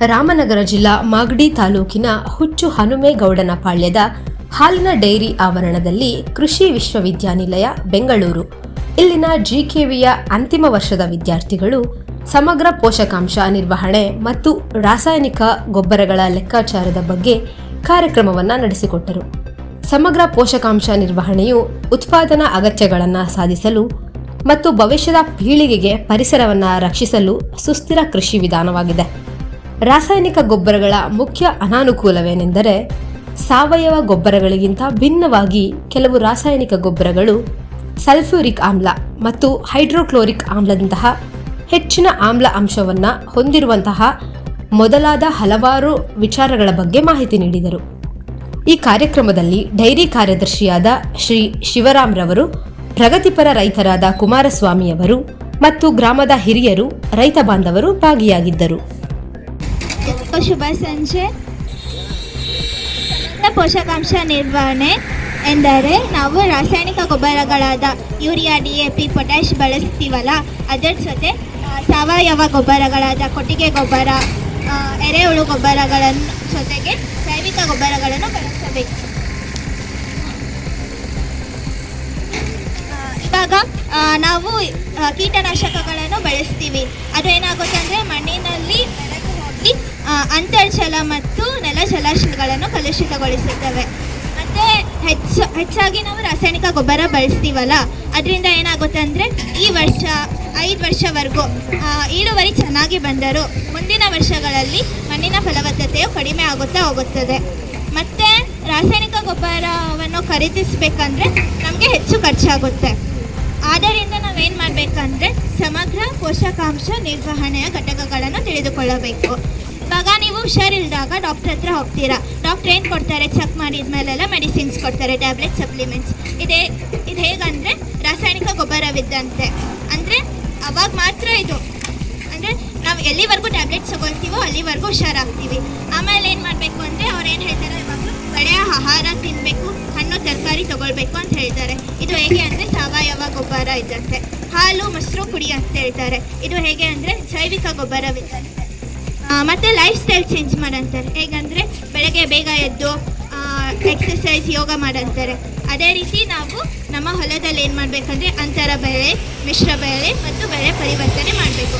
ರಾಮನಗರ ಜಿಲ್ಲಾ ಮಾಗಡಿ ತಾಲೂಕಿನ ಹುಚ್ಚು ಹನುಮೇಗೌಡನ ಪಾಳ್ಯದ ಹಾಲಿನ ಡೈರಿ ಆವರಣದಲ್ಲಿ ಕೃಷಿ ವಿಶ್ವವಿದ್ಯಾನಿಲಯ, ಬೆಂಗಳೂರು. ಇಲ್ಲಿನ ಜಿಕೆವಿಯ ಅಂತಿಮ ವರ್ಷದ ವಿದ್ಯಾರ್ಥಿಗಳು ಸಮಗ್ರ ಪೋಷಕಾಂಶ ನಿರ್ವಹಣೆ ಮತ್ತು ರಾಸಾಯನಿಕ ಗೊಬ್ಬರಗಳ ಲೆಕ್ಕಾಚಾರದ ಬಗ್ಗೆ ಕಾರ್ಯಕ್ರಮವನ್ನು ನಡೆಸಿಕೊಟ್ಟರು. ಸಮಗ್ರ ಪೋಷಕಾಂಶ ನಿರ್ವಹಣೆಯು ಉತ್ಪಾದನಾ ಅಗತ್ಯಗಳನ್ನು ಸಾಧಿಸಲು ಮತ್ತು ಭವಿಷ್ಯದ ಪೀಳಿಗೆಗೆ ಪರಿಸರವನ್ನು ರಕ್ಷಿಸಲು ಸುಸ್ಥಿರ ಕೃಷಿ ವಿಧಾನವಾಗಿದೆ. ರಾಸಾಯನಿಕ ಗೊಬ್ಬರಗಳ ಮುಖ್ಯ ಅನಾನುಕೂಲವೇನೆಂದರೆ ಸಾವಯವ ಗೊಬ್ಬರಗಳಿಗಿಂತ ಭಿನ್ನವಾಗಿ ಕೆಲವು ರಾಸಾಯನಿಕ ಗೊಬ್ಬರಗಳು ಸಲ್ಫ್ಯೂರಿಕ್ ಆಮ್ಲ ಮತ್ತು ಹೈಡ್ರೋಕ್ಲೋರಿಕ್ ಆಮ್ಲದಂತಹ ಹೆಚ್ಚಿನ ಆಮ್ಲ ಅಂಶವನ್ನು ಹೊಂದಿರುವಂತಹ ಮೊದಲಾದ ಹಲವಾರು ವಿಚಾರಗಳ ಬಗ್ಗೆ ಮಾಹಿತಿ ನೀಡಿದರು. ಈ ಕಾರ್ಯಕ್ರಮದಲ್ಲಿ ಡೈರಿ ಕಾರ್ಯದರ್ಶಿಯಾದ ಶ್ರೀ ಶಿವರಾಮ್ರವರು, ಪ್ರಗತಿಪರ ರೈತರಾದ ಕುಮಾರಸ್ವಾಮಿಯವರು ಮತ್ತು ಗ್ರಾಮದ ಹಿರಿಯರು, ರೈತ ಬಾಂಧವರು ಭಾಗಿಯಾಗಿದ್ದರು. ಶುಭ ಸಂಜೆ ಪೋಷಕಾಂಶ ನಿರ್ವಹಣೆ ಎಂದರೆ ನಾವು ರಾಸಾಯನಿಕ ಗೊಬ್ಬರಗಳಾದ urea D A P potash ಬಳಸ್ತೀವಲ್ಲ ಅದರ ಜೊತೆ ಸಾವಯವ ಗೊಬ್ಬರಗಳಾದ ಕೊಟ್ಟಿಗೆ ಗೊಬ್ಬರ ಎರೆಹುಳು ಗೊಬ್ಬರಗಳನ್ನು ಜೊತೆಗೆ ಜೈವಿಕ ಗೊಬ್ಬರಗಳನ್ನು ಬಳಸಬೇಕು. ಇವಾಗ ನಾವು ಕೀಟನಾಶಕಗಳನ್ನು ಬಳಸ್ತೀವಿ. ಅದು ಏನಾಗುತ್ತೆ ಅಂದರೆ ಮಣ್ಣಿನಲ್ಲಿ ಅಂತರ್ಜಲ ಮತ್ತು ನೆಲ ಜಲಾಶಯಗಳನ್ನು ಕಲುಷಿತಗೊಳಿಸುತ್ತವೆ. ಮತ್ತು ಹೆಚ್ಚು, ಹೆಚ್ಚಾಗಿ ನಾವು ರಾಸಾಯನಿಕ ಗೊಬ್ಬರ ಬಳಸ್ತೀವಲ್ಲ, ಅದರಿಂದ ಏನಾಗುತ್ತೆ ಅಂದರೆ ಈ ವರ್ಷ, ಐದು ವರ್ಷವರೆಗೂ ಇಳುವರಿ ಚೆನ್ನಾಗಿ ಬಂದರೂ ಮುಂದಿನ ವರ್ಷಗಳಲ್ಲಿ ಮಣ್ಣಿನ ಫಲವತ್ತತೆಯು ಕಡಿಮೆ ಆಗುತ್ತಾ ಹೋಗುತ್ತದೆ. ಮತ್ತು ರಾಸಾಯನಿಕ ಗೊಬ್ಬರವನ್ನು ಖರೀದಿಸಬೇಕಂದ್ರೆ ನಮಗೆ ಹೆಚ್ಚು ಖರ್ಚಾಗುತ್ತೆ. ಆದ್ದರಿಂದ ನಾವೇನು ಮಾಡಬೇಕಂದ್ರೆ ಸಮಗ್ರ ಪೋಷಕಾಂಶ ನಿರ್ವಹಣೆಯ ಘಟಕಗಳನ್ನು ತಿಳಿದುಕೊಳ್ಳಬೇಕು. ಇವಾಗ ನೀವು ಹುಷಾರಿಲ್ದಾಗ ಡಾಕ್ಟರ್ ಹತ್ರ ಹೋಗ್ತೀರಾ. ಡಾಕ್ಟರ್ ಏನು ಕೊಡ್ತಾರೆ? ಚೆಕ್ ಮಾಡಿದ ಮೇಲೆಲ್ಲ ಮೆಡಿಸಿನ್ಸ್ ಕೊಡ್ತಾರೆ ಟ್ಯಾಬ್ಲೆಟ್ ಸಪ್ಲಿಮೆಂಟ್ಸ್ ಇದೇ, ಇದು ಹೇಗಂದರೆ ರಾಸಾಯನಿಕ ಗೊಬ್ಬರವಿದ್ದಂತೆ. ಅಂದರೆ ಅವಾಗ ಮಾತ್ರ ಇದು. ಅಂದರೆ ನಾವು ಎಲ್ಲಿವರೆಗೂ ಟ್ಯಾಬ್ಲೆಟ್ಸ್ ತಗೊಳ್ತೀವೋ ಅಲ್ಲಿವರೆಗೂ ಹುಷಾರಾಗ್ತೀವಿ. ಆಮೇಲೆ ಏನು ಮಾಡಬೇಕು ಅಂದರೆ ಅವ್ರು ಏನು ಹೇಳ್ತಾರೆ ಇವಾಗ ಒಳ್ಳೆಯ ಆಹಾರ ತಿನ್ನಬೇಕು ಹಣ್ಣು, ತರಕಾರಿ ತಗೊಳ್ಬೇಕು ಅಂತ ಹೇಳ್ತಾರೆ. ಇದು ಹೇಗೆ ಅಂದರೆ ಸಾವಯವ ಗೊಬ್ಬರ ಇದ್ದಂತೆ. ಹಾಲು, ಮೊಸರು ಕುಡಿ ಅಂತ ಹೇಳ್ತಾರೆ. ಇದು ಹೇಗೆ ಅಂದರೆ ಜೈವಿಕ ಗೊಬ್ಬರವಿದ್ದಂತೆ. ಮತ್ತೆ ಲೈಫ್ ಸ್ಟೈಲ್ ಚೇಂಜ್ ಮಾಡಂತಾರೆ. ಹೇಗಂದರೆ ಬೆಳಗ್ಗೆ ಬೇಗ ಎದ್ದು ಎಕ್ಸಸೈಸ್ ಯೋಗ ಮಾಡಂತಾರೆ. ಅದೇ ರೀತಿ ನಾವು ನಮ್ಮ ಹೊಲದಲ್ಲಿ ಏನು ಮಾಡಬೇಕಂದ್ರೆ ಅಂತರ ಬೆಳೆ, ಮಿಶ್ರ ಬೆಳೆ ಮತ್ತು ಬೆಳೆ ಪರಿವರ್ತನೆ ಮಾಡಬೇಕು.